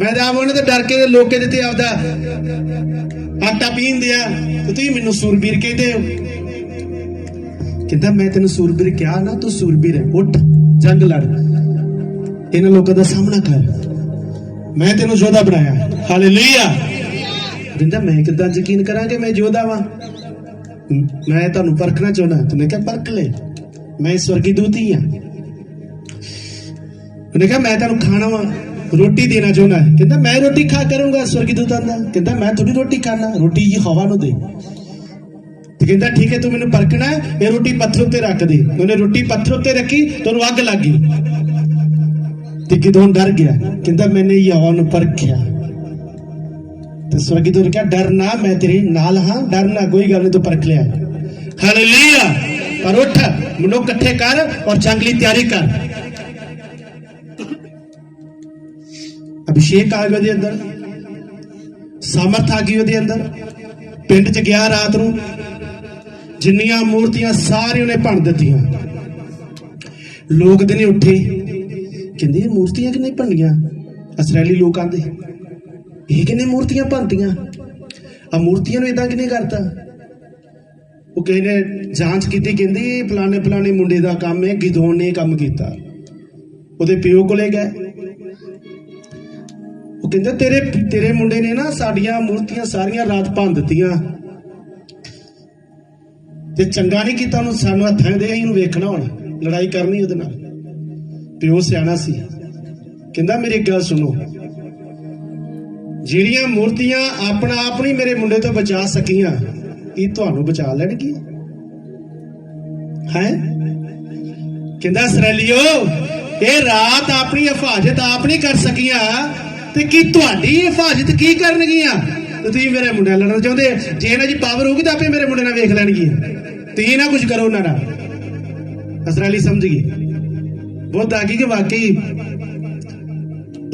ਮੈਂ ਤਾਂ ਆਪ ਉਹਨਾਂ ਤੋਂ ਡਰ ਕੇ ਲੋਕੇ ਦੇ ਤੇ ਆਪਦਾ ਆਟਾ ਪੀਂਦੇ ਆ ਤੇ ਤੁਸੀਂ ਮੈਨੂੰ ਸੂਰਬੀਰ ਕਹਿੰਦੇ ਹੋ। ਕਹਿੰਦਾ, ਮੈਂ ਤੈਨੂੰ ਸੂਰਬੀਰ ਕਿਹਾ ਨਾ, ਤੂੰ ਸੂਰਬੀਰ ਹੈ। ਉੱਠ, ਜੰਗ ਲੜ। ਇਹਨਾਂ ਲੋਕਾਂ ਦਾ ਸਾਹਮਣਾ ਕਰ। ਮੈਂ ਤੈਨੂੰ ਯੋਧਾ ਬਣਾਇਆ। ਹਾਲੇਲੂਇਆ ਕਹਿੰਦਾ ਮੈਂ ਕਿੱਦਾਂ ਯਕੀਨ ਕਰਾਂ ਕਿ ਮੈਂ ਯੋਧਾ ਵਾਂ? ਮੈਂ ਤੁਹਾਨੂੰ ਪਰਖਣਾ ਚਾਹੁੰਦਾ। ਤੂੰ ਕਿਹਾ, ਪਰਖ ਲੈ। ਮੈਂ ਸਵਰਗੀ ਦੂਤ ਹੀ ਆ। ਉਹਨੇ ਕਿਹਾ, ਮੈਂ ਤੁਹਾਨੂੰ ਖਾਣਾ ਵਾਂ। ਰੋਟੀ ਦੇਣਾ ਚਾਹੁੰਦਾ ਕਹਿੰਦਾ, ਮੈਂ ਰੋਟੀ ਖਾ ਕਰੂੰਗਾ ਸਵਰਗੀ ਦੂਤਾਂ ਦਾ। ਕਹਿੰਦਾ, ਮੈਂ ਥੋੜੀ ਰੋਟੀ ਖਾਣਾ ਰੋਟੀ ਇਹ ਹਵਾ ਨੂੰ ਦੇ। ਤੇ ਕਹਿੰਦਾ, ਠੀਕ ਹੈ, ਤੂੰ ਮੈਨੂੰ ਪਰਖਣਾ ਹੈ ਇਹ ਰੋਟੀ ਪੱਥਰ ਉੱਤੇ ਰੱਖ ਦੇ। ਉਹਨੇ ਰੋਟੀ ਪੱਥਰ ਉੱਤੇ ਰੱਖੀ ਤੇ ਅੱਗ ਲੱਗ ਗਈ। ਤੇ ਕਿਦੋਂ ਡਰ ਗਿਆ, ਕਹਿੰਦਾ, ਮੈਨੇ ਇਹ ਹਵਾ ਨੂੰ ਪਰਖਿਆ। ਤੇ ਸਵਰਗੀ ਦੂਤ ਕਿਹਾ, ਡਰ ਨਾ, ਮੈਂ ਤੇਰੇ ਨਾਲ ਹਾਂ, ਡਰ ਨਾ, ਕੋਈ ਗੱਲ ਨਹੀਂ, ਤੂੰ ਪਰਖ ਲਿਆ ਹਾਲੇਲੂਇਆ ਪਰ ਉੱਠ ਮੁੰਡੋ ਇਕੱਠੇ ਕਰ ਔਰ ਚੰਗਲੀ ਤਿਆਰੀ ਕਰ। ਅਭਿਸ਼ੇਕ ਆ ਗਿਆ ਉਹਦੇ ਅੰਦਰ। ਸਮਰਥ ਆ ਗਈ ਉਹਦੇ ਅੰਦਰ। ਪਿੰਡ ਚ ਗਿਆ ਰਾਤ ਨੂੰ। ਜਿੰਨੀਆਂ ਮੂਰਤੀਆਂ ਸਾਰੀਆਂ ਨੇ ਭੰਨ ਦਿੱਤੀਆਂ। ਲੋਕ ਦਿਨੇ ਉੱਠੇ। ਕਹਿੰਦੇ ਇਹ ਮੂਰਤੀਆਂ ਕਿੰਨੇ ਭੰਨੀਆਂ? ਅਸਰਾਇਲੀ ਲੋਕ ਆਂਦੇ, ਇਹ ਕਿੰਨੇ ਮੂਰਤੀਆਂ ਭੰਨਤੀਆਂ? ਆ ਮੂਰਤੀਆਂ ਨੂੰ ਇਦਾਂ ਕਿਨੇ ਕਰਤਾ? ਉਹ ਕਹਿੰਦੇ, ਜਾਂਚ ਕੀਤੀ, ਕਹਿੰਦੇ ਇਹ ਫਲਾਣੇ ਫਲਾਣੇ ਮੁੰਡੇ ਦਾ ਕੰਮ ਹੈ ਗਿਦੋਨ ਨੇ ਕੰਮ ਕੀਤਾ। ਉਹਦੇ ਪਿਓ ਕੋਲੇ ਗਏ। ਉਹ ਕਹਿੰਦੇ, ਤੇਰੇ ਤੇਰੇ ਮੁੰਡੇ ਨੇ ਨਾ ਸਾਡੀਆਂ ਮੂਰਤੀਆਂ ਸਾਰੀਆਂ ਰਾਤ ਭੰਨ ਦਿੱਤੀਆਂ। ਤੇ ਚੰਗਾ ਨਹੀਂ ਕੀਤਾ ਉਹਨੂੰ, ਸਾਨੂੰ ਹੱਥਾਂ ਦੇ ਅਸੀਂ ਉਹਨੂੰ ਵੇਖਣਾ ਹੁਣ, ਲੜਾਈ ਕਰਨੀ ਉਹਦੇ ਨਾਲ। ਪਿਓ ਸਿਆਣਾ ਸੀ। ਕਹਿੰਦਾ, ਮੇਰੀ ਗੱਲ ਸੁਣੋ। ਜਿਹੜੀਆਂ ਮੂਰਤੀਆਂ ਆਪਣਾ ਆਪ ਨਹੀਂ ਮੇਰੇ ਮੁੰਡੇ ਤੋਂ ਬਚਾ ਸਕੀਆਂ, ਇਹ ਤੁਹਾਨੂੰ ਬਚਾ ਲੈਣਗੀ ਹੈ? ਕਹਿੰਦਾ, ਸਰੈਲੀਓ, ਇਹ ਰਾਤ ਆਪਣੀ ਹਿਫਾਜ਼ਤ ਆਪ ਨਹੀਂ ਕਰ ਸਕੀਆਂ। ਤੇ ਕੀ ਤੁਹਾਡੀ ਹਿਫਾਜ਼ਤ ਕੀ ਕਰਨਗੀਆਂ? ਤੇ ਤੁਸੀਂ ਮੇਰੇ ਮੁੰਡੇ ਨਾਲ ਲੜਨਾ ਚਾਹੁੰਦੇ ਜੇ ਇਹਨਾਂ ਦੀ ਪਾਵਰ ਹੋਊਗੀ ਤਾਂ ਆਪੇ ਮੇਰੇ ਮੁੰਡੇ ਨਾਲ ਵੇਖ ਲੈਣਗੀ ਤੁਸੀਂ ਨਾ ਕੁਝ ਕਰੋ ਉਹਨਾਂ ਨਾਲ। ਅਸਰ ਸਮਝ ਗਈ ਬਹੁਤ ਆ ਕਿ ਵਾਕਈ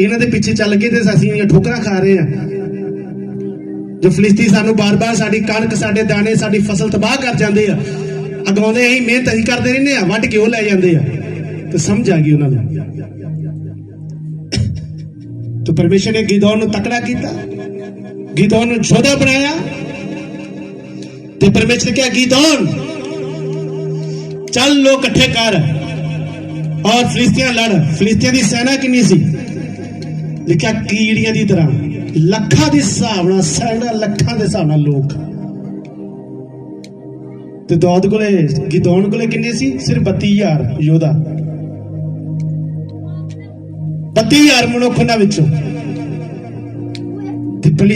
ਇਹਨਾਂ ਦੇ ਪਿੱਛੇ ਚੱਲ ਕੇ ਤੇ ਅਸੀਂ ਠੋਕਰਾਂ ਖਾ ਰਹੇ ਆ। ਜੋ ਫਲਿਸਤੀ ਸਾਨੂੰ ਬਾਰ-ਬਾਰ ਸਾਡੀ ਕਣਕ, ਸਾਡੇ ਦਾਣੇ, ਸਾਡੀ ਫਸਲ ਤਬਾਹ ਕਰ ਜਾਂਦੇ ਆ। ਅਗਾਉਂਦੇ ਅਸੀਂ ਮਿਹਨਤ ਅਸੀਂ ਕਰਦੇ ਰਹਿੰਦੇ ਆ, ਵੱਢ ਕੇ ਉਹ ਲੈ ਜਾਂਦੇ ਆ। ਤੇ ਸਮਝ ਆ ਗਈ ਉਹਨਾਂ ਨੂੰ। ਤੇ ਪਰਮੇਸ਼ਰ ਨੇ ਗਿਦੌਨ ਨੂੰ ਤਕੜਾ ਕੀਤਾ ਗਿਦੌਨ ਨੂੰ ਯੋਧਾ ਬਣਾਇਆ ਤੇ ਪਰਮੇਸ਼ਰ ਨੇ ਕਿਹਾ ਗਿਦੌਨ ਚੱਲ ਲੋਕ ਇਕੱਠੇ ਕਰ ਔਰ ਫਲਿਸਤੀਆਂ ਲੜ ਫਲਿਸਤੀਆਂ ਦੀ ਸੈਨਾ ਕਿੰਨੀ ਸੀ ਲਿਖਿਆ ਕੀੜੀਆਂ ਦੀ ਤਰ੍ਹਾਂ ਲੱਖਾਂ ਦੇ ਹਿਸਾਬ ਨਾਲ ਸੈਨਾ ਲੱਖਾਂ ਦੇ ਹਿਸਾਬ ਨਾਲ ਲੋਕ ਤੇ ਦਾਊਦ ਕੋਲੇ ਗਿਦੌਨ ਕੋਲੇ ਕਿੰਨੇ ਸੀ ਸਿਰਫ 32000 ਯੋਧਾ 32000 ਮਨੁੱਖ ਉਹਨਾਂ ਵਿੱਚੋਂ। ਤੇ ਪੁਲਿਸ